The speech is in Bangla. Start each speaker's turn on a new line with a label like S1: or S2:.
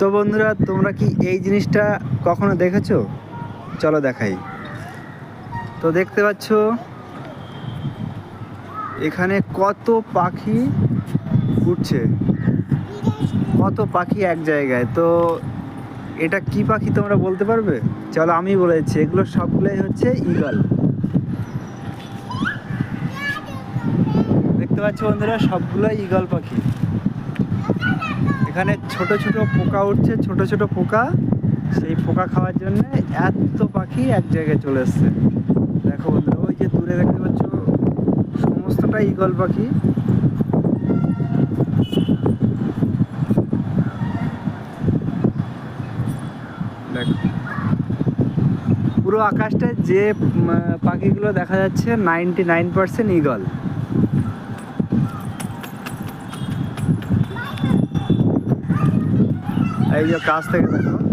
S1: তো বন্ধুরা, তোমরা কি এই জিনিসটা কখনো দেখেছ? চলো দেখাই। তো দেখতে পাচ্ছ, এখানে কত পাখি উঠছে। কত পাখি এক জায়গায়। তো এটা কি পাখি তোমরা বলতে পারবে? চলো আমি বলেছি এগুলো সবগুলোই হচ্ছে ইগল দেখতে পাচ্ছ বন্ধুরা, সবগুলোই ইগল পাখি। এখানে ছোট ছোট পোকা উঠছে, ছোট ছোট পোকা। সেই পোকা খাওয়ার জন্য এত পাখি এক জায়গায় চলে এসছে। দেখো বন্ধুরা, ওই যে দূরে দেখতে পাচ্ছ সমস্তটা ইগল পাখি। পুরো আকাশটায় যে পাখিগুলো দেখা যাচ্ছে নাইনটি নাইন পার্সেন্ট ইগল এই যে কাছ থেকে দেখো।